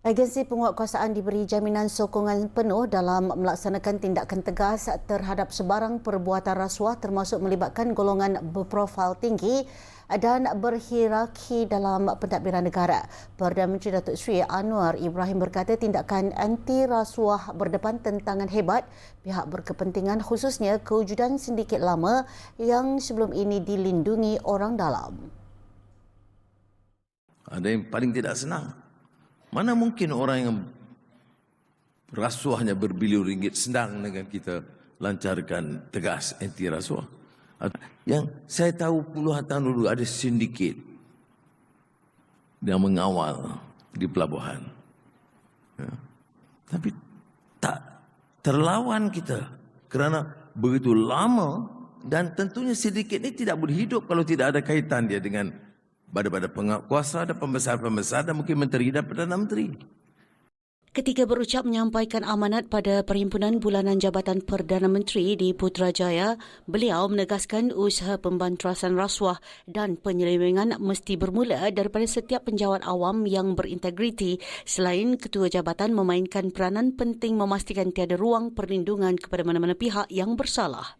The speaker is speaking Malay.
Agensi penguatkuasaan diberi jaminan sokongan penuh dalam melaksanakan tindakan tegas terhadap sebarang perbuatan rasuah termasuk melibatkan golongan berprofil tinggi dan berhierarki dalam pentadbiran negara. Perdana Menteri Datuk Seri Anwar Ibrahim berkata tindakan anti rasuah berdepan tentangan hebat pihak berkepentingan khususnya kewujudan sindiket lama yang sebelum ini dilindungi orang dalam. Ada yang paling tidak senang mana mungkin orang yang rasuahnya berbilion ringgit senang dengan kita lancarkan tegas anti rasuah. Yang saya tahu puluhan tahun dulu ada sindiket yang mengawal di pelabuhan. Ya. Tapi tak terlawan kita kerana begitu lama dan tentunya sindiket ini tidak boleh hidup kalau tidak ada kaitan dia dengan pada-pada penguasa dan pembesar-pembesar dan mungkin menteri dan Perdana Menteri. Ketika berucap menyampaikan amanat pada Perhimpunan Bulanan Jabatan Perdana Menteri di Putrajaya, beliau menegaskan usaha pembantrasan rasuah dan penyelewengan mesti bermula daripada setiap penjawat awam yang berintegriti selain ketua jabatan memainkan peranan penting memastikan tiada ruang perlindungan kepada mana-mana pihak yang bersalah.